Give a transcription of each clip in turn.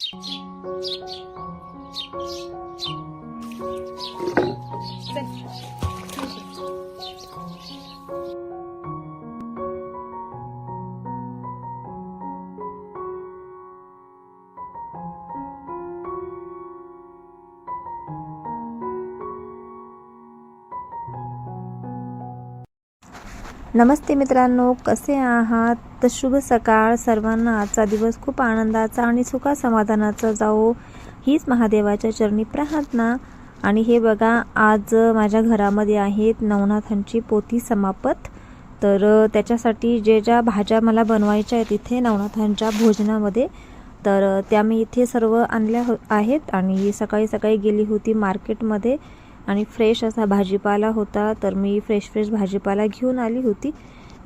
네. 안 녕. नमस्ते मित्रांनो कसे आहात? तर शुभ सकाळ. सर्वांना आजचा दिवस खूप आनंदाचा आणि सुखा समाधानाचा जाओ हीच महादेवाच्या चरणी प्रार्थना. आणि हे बघा आज माझ्या घरामध्ये आहेत नवनाथांची पोथी समापत. तर त्याच्यासाठी जे ज्या भाज्या मला बनवायच्या आहेत इथे नवनाथांच्या भोजनामध्ये तर त्या मी इथे सर्व आणल्या हो आहेत. आणि सकाळी सकाळी गेली होती मार्केटमध्ये. आणि फ्रेश असा भाजीपाला होता तर मी फ्रेश फ्रेश भाजीपाला घेऊन आली होती.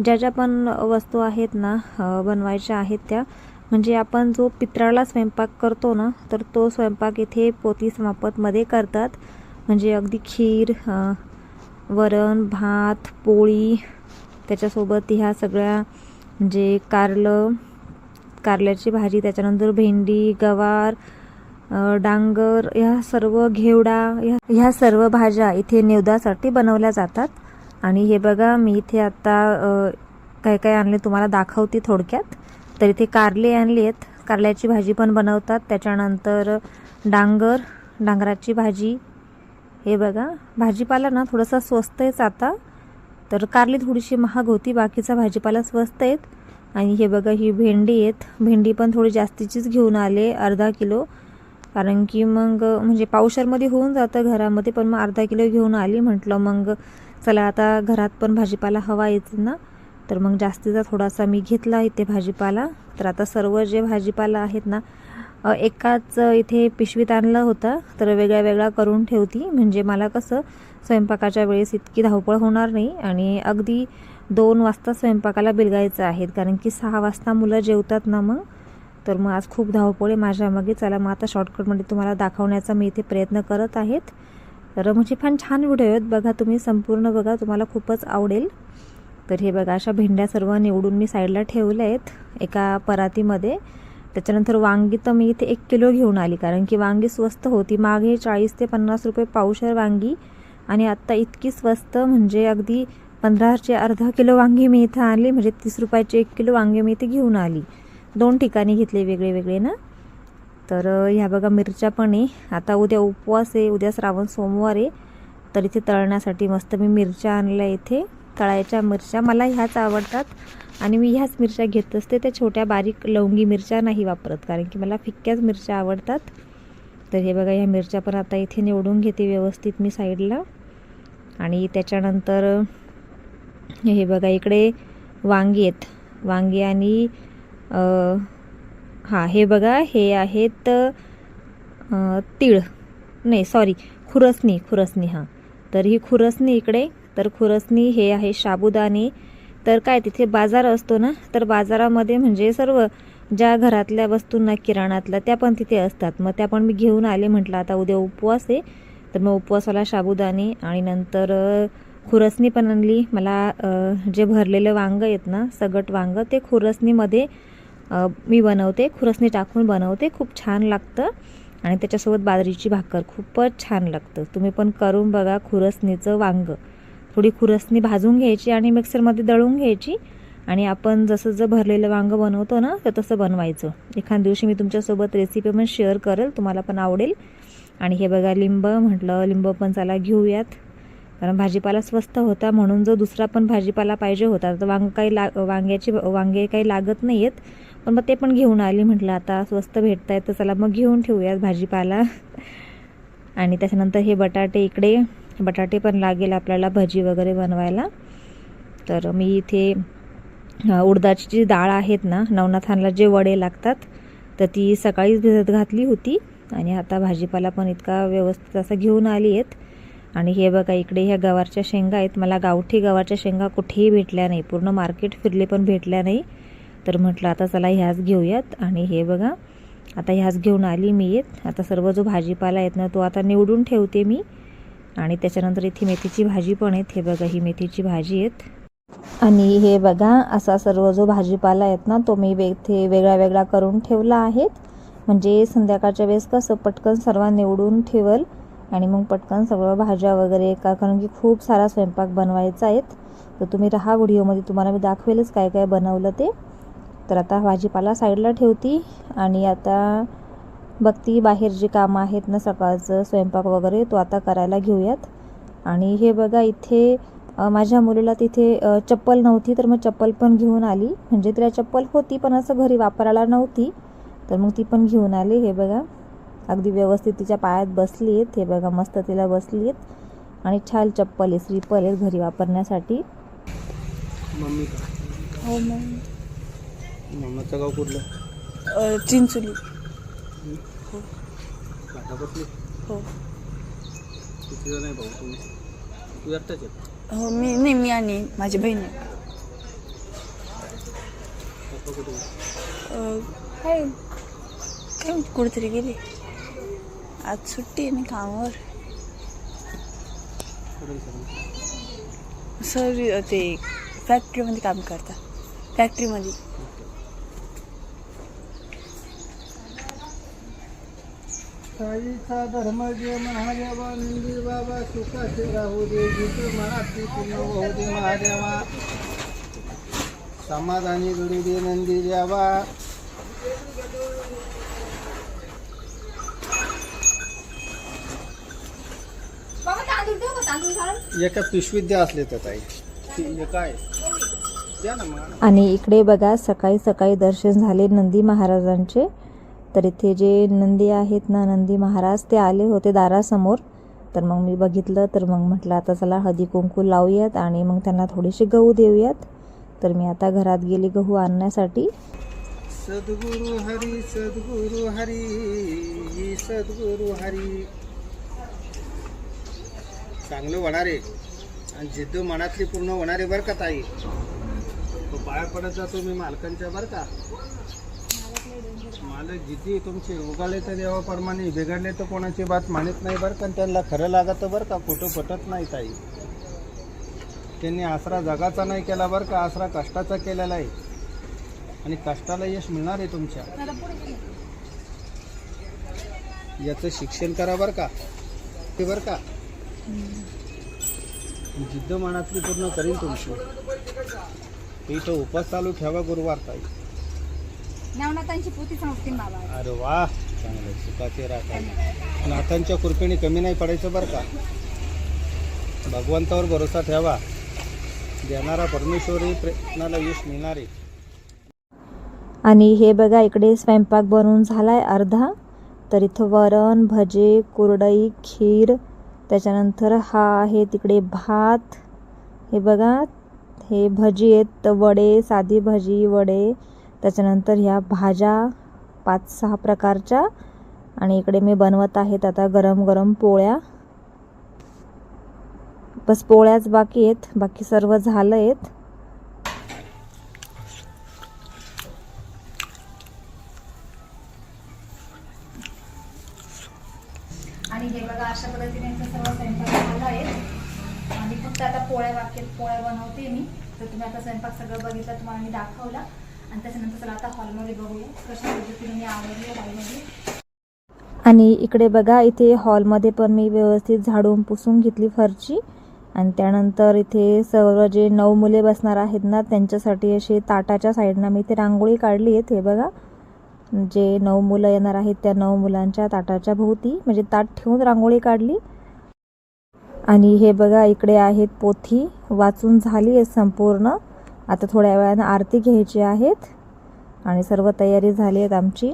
ज्या ज्या पण वस्तू आहेत ना बनवायच्या आहेत त्या म्हणजे आपण जो पित्राला स्वयंपाक करतो ना तर तो स्वयंपाक इथे पोती समापतमध्ये करतात. म्हणजे अगदी खीर वरण भात पोळी त्याच्यासोबत ह्या सगळ्या म्हणजे कारलं कारल्याची भाजी त्याच्यानंतर भेंडी गवार डांगर ह्या सर्व घेवडा ह्या ह्या सर्व भाज्या इथे निवदासाठी बनवल्या जातात. आणि हे बघा मी इथे आता काय काय आणले तुम्हाला दाखवते थोडक्यात. तर इथे कारले आणले आहेत. कारल्याची भाजी पण बनवतात. त्याच्यानंतर डांगर डांगराची भाजी. हे बघा भाजीपाला ना थोडासा स्वस्त आहेच आता. तर कारली थोडीशी महाग होती बाकीचा भाजीपाला स्वस्त आहेत. आणि हे बघा ही भेंडी आहेत. भेंडी पण थोडी जास्तीचीच घेऊन आले अर्धा किलो. कारण की मग म्हणजे पावशरमध्ये होऊन जातं घरामध्ये पण मग अर्धा किलो घेऊन आली म्हटलं मग चला आता घरात पण भाजीपाला हवा येते ना तर मग जास्तीचा थोडासा मी घेतला इथे भाजीपाला. तर आता सर्व जे भाजीपाला आहेत ना एकाच इथे पिशवीत आणलं होतं तर वेगळ्या वेगळा करून ठेवती. म्हणजे मला कसं स्वयंपाकाच्या वेळेस इतकी धावपळ होणार नाही आणि अगदी दोन वाजता स्वयंपाकाला बिलगायचं आहे कारण की सहा वाजता मुलं जेवतात ना मग तर मग आज खूप धावपळ माझ्यामागे माझ्या मागे चला मग आता शॉर्टकटमध्ये तुम्हाला दाखवण्याचा मी इथे प्रयत्न करत आहेत. तर म्हणजे फार छान व्हिडिओ आहेत. बघा तुम्ही संपूर्ण बघा. तुम्हाला खूपच आवडेल. तर हे बघा अशा भेंड्या सर्व निवडून मी साईडला ठेवल्या आहेत एका परातीमध्ये. त्याच्यानंतर वांगी तर मी इथे एक किलो घेऊन आली कारण की वांगी स्वस्त होती. मागे चाळीस ते पन्नास रुपये पावशर वांगी. आणि आत्ता इतकी स्वस्त म्हणजे अगदी पंधराचे अर्धा किलो वांगी मी इथं आणली म्हणजे तीस रुपयाचे एक किलो वांगी मी इथे घेऊन आली. दोन ठिकाणी घेतले वेगळे वेगळे ना? तर ह्या बघा मिरच्या पण आहे. आता उद्या उपवास आहे. उद्या श्रावण सोमवार आहे. तर इथे तळण्यासाठी मस्त मी मिरच्या आणल्या इथे. तळायच्या मिरच्या मला ह्याच आवडतात. आणि मी ह्याच मिरच्या घेत असते. त्या छोट्या बारीक लवंगी मिरच्या नाही वापरत. कारण की मला फिक्क्याच मिरच्या आवडतात. तर हे बघा ह्या मिरच्या पण आता इथे निवडून घेते व्यवस्थित मी साईडला. आणि त्याच्यानंतर हे बघा इकडे वांगी आहेत. वांगी आणि हां हे बघा हे आहेत तीळ. नाही सॉरी खुरसणी खुरसणी हां. तर ही खुरसणी इकडे तर खुरसणी हे आहे साबुदाणे तर काय तिथे बाजार असतो ना? तर बाजारामध्ये म्हणजे सर्व ज्या घरातल्या वस्तूंना किराणातल्या त्या पण तिथे असतात. मग त्या पण मी घेऊन आले म्हटलं आता उद्या उपवास आहे. तर मग उपवासाला साबुदाणे आणि नंतर खुरसणी पण आणली. मला जे भरलेलं वांगं आहेत ना सगट वांगं ते खुरसणीमध्ये मी बनवते खुरसणी टाकून बनवते खूप छान लागतं. आणि त्याच्यासोबत बाजरीची भाकर खूपच छान लागतं. तुम्ही पण करून बघा खुरसणीचं वांगं. थोडी खुरसणी भाजून घ्यायची आणि मिक्सरमध्ये दळून घ्यायची. आणि आपण जसं जर भरलेलं वांगं बनवतो ना तर तसं बनवायचं. एखाद दिवशी मी तुमच्यासोबत रेसिपी पण शेअर करेल तुम्हाला पण आवडेल. आणि हे बघा लिंब म्हटलं लिंब पण चला घेऊयात. कारण भाजीपाला स्वस्त होता म्हणून जो दुसरा पण भाजीपाला पाहिजे होता. तर वांग काही ला वांग्याची वांगे काही लागत नाही आहेत पण मग ते पण घेऊन आली म्हटलं आता स्वस्त भेटत आहेत तर चला मग घेऊन ठेवूयात भाजीपाला. आणि त्याच्यानंतर हे बटाटे इकडे बटाटे पण लागेल आपल्याला भजी वगैरे बनवायला. तर मी इथे उडदाची जी डाळ आहेत ना नवनाथांना जे वडे लागतात तर ती सकाळीच भिजत घातली होती. आणि आता भाजीपाला पण इतका व्यवस्थित असा घेऊन आली आहेत. आणि हे बघा इकडे ह्या गवारच्या शेंगा आहेत. मला गावठी गवारच्या शेंगा कुठेही भेटल्या नाही. पूर्ण मार्केट फिरले पण भेटल्या नाही. तर म्हटलं आता चला ह्याच घेऊयात. आणि हे बघा आता ह्याच घेऊन आली मी येत. आता सर्व जो भाजीपाला आहेत ना तो आता निवडून ठेवते मी. आणि त्याच्यानंतर इथे मेथीची भाजी पण आहेत. हे बघा ही मेथीची भाजी आहेत. आणि हे बघा असा सर्व जो भाजीपाला आहेत ना तो मी वे इथे वेगळा वेगळा करून ठेवला आहे. म्हणजे संध्याकाळच्या वेळेस कसं पटकन सर्व निवडून ठेवल आणि मग पटकन सर्व भाज्या वगैरे का कारण की खूप सारा स्वयंपाक बनवायचा आहेत तर तुम्ही राहा व्हिडिओमध्ये तुम्हाला मी दाखवेलच काय काय बनवलं ते. तर आता भाजीपाला साईडला ठेवती आणि आता बघती बाहेर जे कामं आहेत ना सकाळचं स्वयंपाक वगैरे तो आता करायला घेऊयात. आणि हे बघा इथे माझ्या मुलीला तिथे चप्पल नव्हती तर मग चप्पल पण घेऊन आली. म्हणजे तिला चप्पल होती पण असं घरी वापरायला नव्हती. तर मग ती पण घेऊन आली. हे बघा अगदी व्यवस्थित तिच्या पायात बसली आहेत हे बघा मस्त तिला बसली आहेत आणि छान चप्पल आहे स्लीपर आहेत घरी वापरण्यासाठी. मम्मी. हो मम्माचं गाव कुठलं? अ, चिंचोली. काटा बसली? हो. किती जण आहे भाऊ तुम्ही? तू एकटाच आहे? हो मी नाही मी आणि माझी बहीण आहे. पप्पा कुठे आहे? अ, काय काय माहिती, कुठेतरी गेले. आज सुट्टी आहे ना कामावर. कुठे आहे सगळे? सर ते फॅक्टरीमध्ये काम करतात. फॅक्टरीमध्ये साईचा धर्म जे महादेवा मंदिर बाबा सुखाचे राहू दे जिथं पूर्ण होऊ दे महादेवा. समाधानी घडू दे नंदी द्यावा एका पिशवीत द्या असले तर ताई. आणि इकडे बघा सकाळी सकाळी दर्शन झाले नंदी महाराजांचे. तर इथे जे नंदी आहेत ना नंदी महाराज ते आले होते दारासमोर. तर मग मी बघितलं तर मग म्हटलं आता चला हळदी कुंकू लावूयात आणि मग त्यांना थोडीशी गहू देऊयात. तर मी आता घरात गेली गहू आणण्यासाठी. सद्गुरु हरी सद्गुरु हरी सद्गुरु हरी. चांगलं होणार आहे. आणि जिद्द मनातली पूर्ण होणार आहे बरं का ताई? तो पाया पडत जातो मी मालकांच्या बरं का. आलं जिद्दी तुमचे उगाले तर देवाप्रमाणे बिघडले तर कोणाची बात मानत नाही बरं का त्यांना खरं लागत बरं का कुठं पटत नाही ताई. त्यांनी आसरा जगाचा नाही केला बरं का आसरा कष्टाचा केलेला आहे. आणि कष्टाला यश मिळणार आहे तुमच्या. याचं शिक्षण करा बरं का. ते बरं का. जिद्द मनातली पूर्ण करीन तुमची. इथं उपास चालू ठेवा गुरुवार ताई. नवनाथांची पोती बाबा. अरे वा चांगलं. सुखाचे राहतात नाथांच्या कृपेने कमी नाही पडायचं बरं का? भगवंतावर भरोसा ठेवा. देणारा परमेश्वरी प्रयत्नाला यश मिळणार आहे. आणि हे बघा इकडे स्वयंपाक बनवून झालाय अर्धा. तर इथं वरण भजे कुरडई खीर त्याच्यानंतर हा आहे तिकडे भात. हे बघा हे भजी आहेत वडे साधी भजी वडे. त्याच्यानंतर ह्या भाज्या पाच सहा प्रकारच्या आणि इकडे मी बनवत आहेत आता गरम गरम पोळ्या. बस पोळ्याच बाकी आहेत. बाकी सर्व झालं आहेत आणि हे बघा अशा पद्धतीने सर्व स्वयंपाक झाला आहे. आणि फक्त आता पोळ्या बाकी पोळ्या बनवते मी. तर तुम्ही आता स्वयंपाक सगळं बघितलं तुम्हाला मी दाखवला. आणि त्याच्यानंतर चला आता हॉलमध्ये बघूया. कशा पद्धतीने मी आवडली हॉलमध्ये आणि इकडे बघा इथे हॉलमध्ये पण मी व्यवस्थित झाडून पुसून घेतली फरची. आणि त्यानंतर इथे सर्व जे नऊ मुले बसणार आहेत ना त्यांच्यासाठी असे ताटाच्या साईडनं मी इथे रांगोळी काढली आहे हे बघा जे नऊ मुलं येणार आहेत त्या नऊ मुलांच्या ताटाच्या भोवती म्हणजे ताट ठेवून रांगोळी काढली. आणि हे बघा इकडे आहेत पोथी वाचून झाली आहे संपूर्ण. आता थोड्या वेळानं आरती घ्यायची आहेत आणि सर्व तयारी झाली आहेत आमची.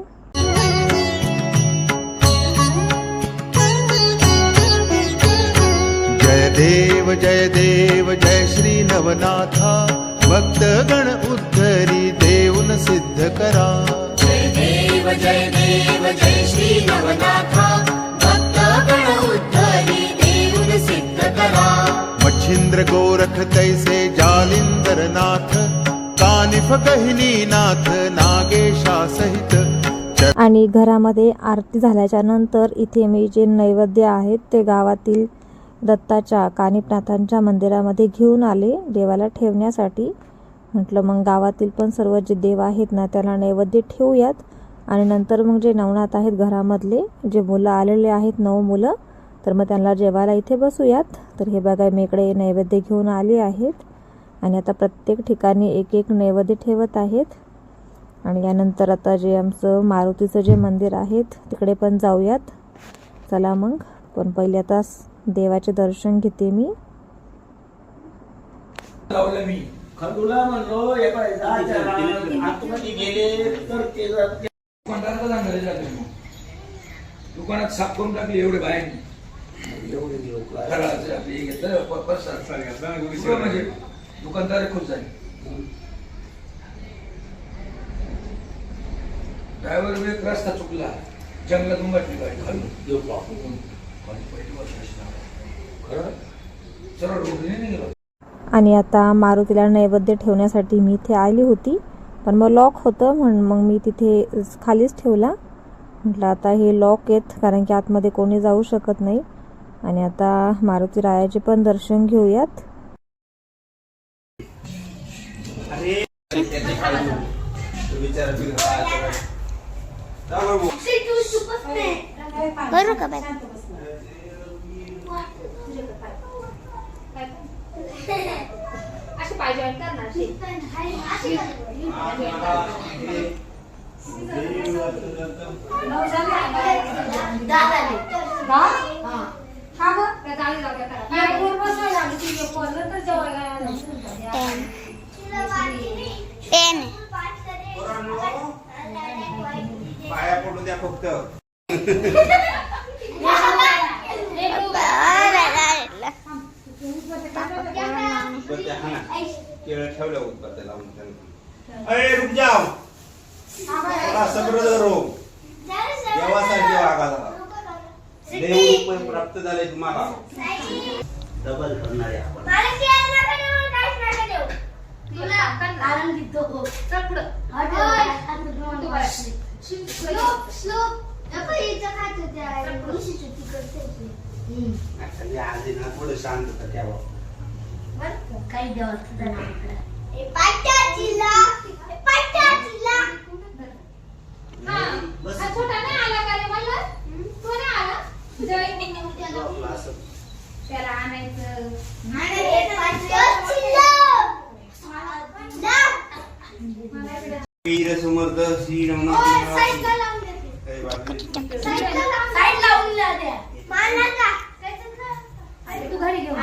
जय देव जय देव जय श्री नवनाथा. भक्त गण उद्धरी देऊन सिद्ध करा. छिंद्र गोरख तैसे जालिंदर नाथ कानिफ गहिनी नाथ नागेशा सहित आणि घरामध्ये आरती झाल्याच्यानंतर इथे मी जे नैवेद्य आहेत ते गावातील दत्ताच्या कानिपनाथांच्या मंदिरामध्ये घेऊन आले देवाला ठेवण्यासाठी. म्हटलं मग गावातील पण सर्व जे देव आहेत ना त्याला नैवेद्य ठेवूयात. आणि नंतर मग जे नवनाथ आहेत घरामधले जे मुलं आलेले आहेत नऊ मुलं तर मग त्यांना जेवायला इथे बसूयात. तर हे बघा मी इकडे नैवेद्य घेऊन आली आहेत. आणि आता प्रत्येक ठिकाणी एक एक नैवेद्य ठेवत आहेत. आणि यानंतर आता जे आमचं मारुतीचं जे मंदिर आहेत तिकडे पण जाऊयात. चला मग. पण पहिले आता देवाचे दर्शन घेते मी. दुकानात साफ करून टाकली एवढे बाहेर. म्हणजे दुकानदार खुश झाले ड्रायव्हर एक रस्ता चुकला जंगलात गाठली गाडी खाली देव पाहून पहिली वर्ष खरं सरळ रोडने निघालो आणि आता मारुतीला नैवेद्य ठेवण्यासाठी मी इथे आली होती. पण मग लॉक होतं म्हणून मग मी तिथे खालीच ठेवला. म्हटलं आता हे लॉक आहेत कारण की आतमध्ये कोणी जाऊ शकत नाही. आणि आता मारुती रायाचे पण दर्शन घेऊयात. करू ना हा गं त्या जाळी लावल्या करा. एक वर बसायला आणि ती एक वरलं तर जेवायला टेन. टेन पाया पडू द्या फक्त केळ ठेवल्या लावून त्यांना अरे रुक जाओ. थोडा सब्र करो देवासारखे वागा जरा. देव रुपये प्राप्त झाले तुम्हाला. डबल करणारे आपण. आधी ना थोडं शांतता ठेवा काही देवा तुझं नाव इकडं पाट्याचीला पाट्याचीला बस हा, छोटा नाही आला का रे मला तो नाही आला जय आपलं असं त्याला आणायचं समर्थ श्री तू घरी घेऊन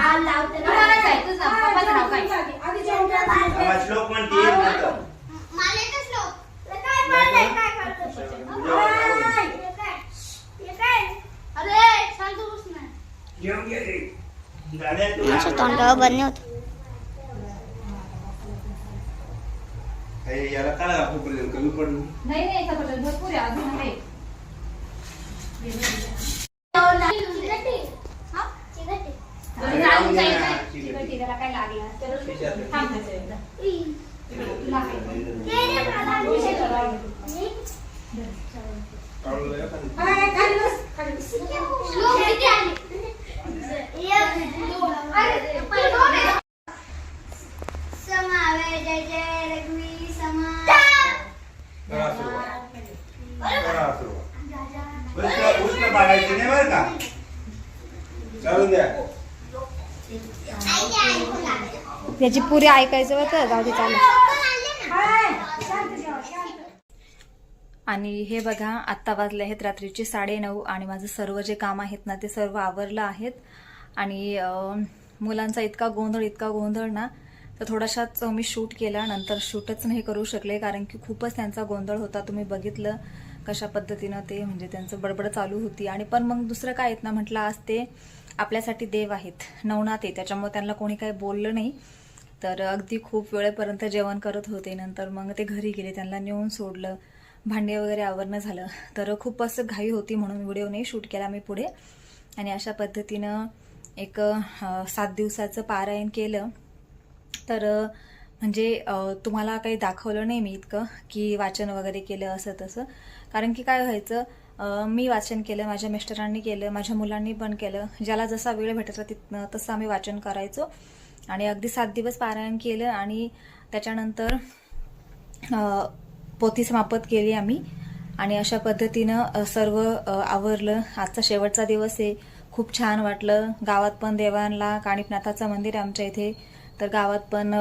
श्लोक म्हणते एक म्हणतं. जेवण गेले गाड्या तू माझ्या तोंडावर बरं होत हे याला काय दाखवपर्यंत कमी पडलं. नाही भरपूर आहे अजून आहे. काय? याची पुरी ऐकायचं होतं जाऊ दे आणि हे बघा आत्ता वाजले आहेत रात्रीचे साडेनऊ आणि माझं सर्व जे काम आहेत ना ते सर्व आवरलं आहेत. आणि मुलांचा इतका गोंधळ इतका गोंधळ ना तर थोडाशाच मी शूट केला. नंतर शूटच नाही करू शकले कारण की खूपच त्यांचा गोंधळ होता. तुम्ही बघितलं कशा पद्धतीनं ते म्हणजे त्यांचं बडबड चालू होती. आणि पण मग दुसरं काय आहेत ना म्हटलं आज ते आपल्यासाठी देव आहेत. नवनाथ आहे त्याच्यामुळे त्यांना कोणी काही बोललं नाही. तर अगदी खूप वेळेपर्यंत जेवण करत होते. नंतर मग ते घरी गेले त्यांना नेऊन सोडलं. भांडे वगैरे आवरणं झालं. तर खूप असं घाई होती म्हणून व्हिडिओ नाही शूट केला मी पुढे. आणि अशा पद्धतीनं एक सात दिवसाचं पारायण केलं. तर म्हणजे तुम्हाला काही दाखवलं नाही मी इतकं की वाचन वगैरे केलं असं तसं. कारण की काय व्हायचं मी वाचन केलं माझ्या मिस्टरांनी केलं माझ्या मुलांनी पण केलं. ज्याला जसा वेळ भेटायचा तिथनं तसं आम्ही वाचन करायचो. आणि अगदी सात दिवस पारायण केलं आणि त्याच्यानंतर पोथी समाप्त केली आम्ही. आणि अशा पद्धतीनं सर्व आवरलं. आजचा शेवटचा दिवस आहे. खूप छान वाटलं. गावात पण देवांना काणिपनाथाचं मंदिर आहे आमच्या इथे. तर गावात पण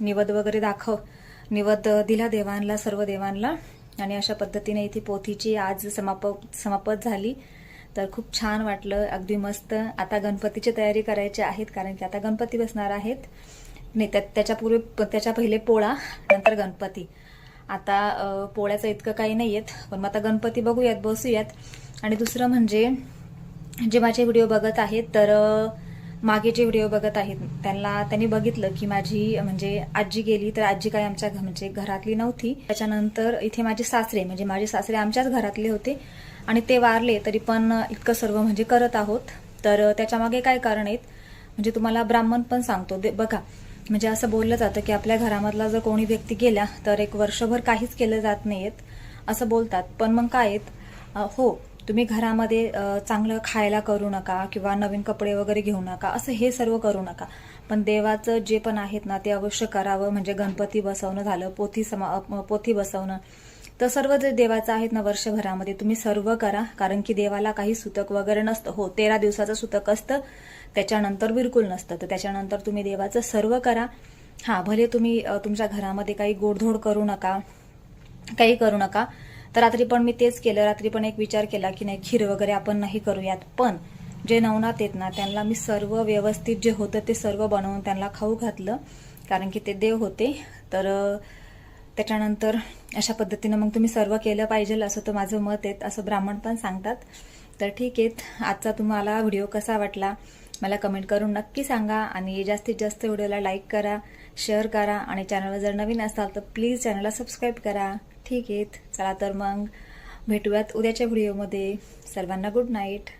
निवद वगैरे दाखव. निवद दिला देवांना सर्व देवांना आणि अशा पद्धतीने इथे पोथीची आज समाप समापत झाली. तर खूप छान वाटलं. अगदी मस्त. आता गणपतीची तयारी करायची आहेत कारण की आता गणपती बसणार आहेत. नाही त्या त्याच्यापूर्वी त्याच्या पहिले पोळा नंतर गणपती. आता पोळ्याचं इतकं काही नाही आहेत पण मग आता गणपती बघूयात बसूयात. आणि दुसरं म्हणजे जे माझे व्हिडिओ बघत आहेत तर मागे जे व्हिडिओ बघत आहेत. त्यांना त्यांनी बघितलं की माझी म्हणजे आजी गेली तर आजी काय आमच्या घ- म्हणजे घरातली नव्हती. त्याच्यानंतर इथे माझे सासरे म्हणजे माझे सासरे आमच्याच घरातले होते. आणि ते वारले तरी पण इतकं सर्व म्हणजे करत आहोत. तर त्याच्यामागे काय कारण आहेत? म्हणजे तुम्हाला ब्राह्मण पण सांगतो. दे- बघा म्हणजे असं बोललं जातं की आपल्या घरामधला जर कोणी व्यक्ती गेला तर एक वर्षभर काहीच केलं जात नाहीत असं बोलतात. पण मग काय आहेत? हो तुम्ही घरामध्ये चांगलं खायला करू नका किंवा नवीन कपडे वगैरे घेऊ नका असं हे सर्व करू नका. पण देवाचं जे पण आहेत ना ते अवश्य करावं. म्हणजे गणपती बसवणं झालं पोथी समा पोथी बसवणं. तर सर्व जे देवाचं आहेत ना वर्षभरामध्ये तुम्ही सर्व करा. कारण की देवाला काही सुतक वगैरे नसतं. हो तेरा दिवसाचं सुतक असतं. त्याच्यानंतर बिलकुल नसतं. तर त्याच्यानंतर तुम्ही देवाचं सर्व करा. हां भले तुम्ही तुमच्या घरामध्ये काही गोडधोड करू नका काही करू नका. तर रात्री पण मी तेच केलं. रात्री पण एक विचार केला की नाही खीर वगैरे आपण नाही करूयात. पण जे नवनात येत ना त्यांना मी सर्व व्यवस्थित जे होतं ते सर्व बनवून त्यांना खाऊ घातलं. कारण की ते देव होते. तर त्याच्यानंतर अशा पद्धतीनं मग तुम्ही सर्व केलं पाहिजे असं तर माझं मत आहे. असं ब्राह्मण पण सांगतात. तर ठीक आहे. आजचा तुम्हाला व्हिडिओ कसा वाटला? मला कमेंट करून नक्की सांगा. आणि जास्तीत जास्त व्हिडिओला लाईक करा शेअर करा. आणि चॅनलवर जर नवीन असाल तर प्लीज चॅनलला सबस्क्राईब करा. ठीक आहेत. चला तर मग भेटूयात उद्याच्या व्हिडिओमध्ये. सर्वांना गुड नाईट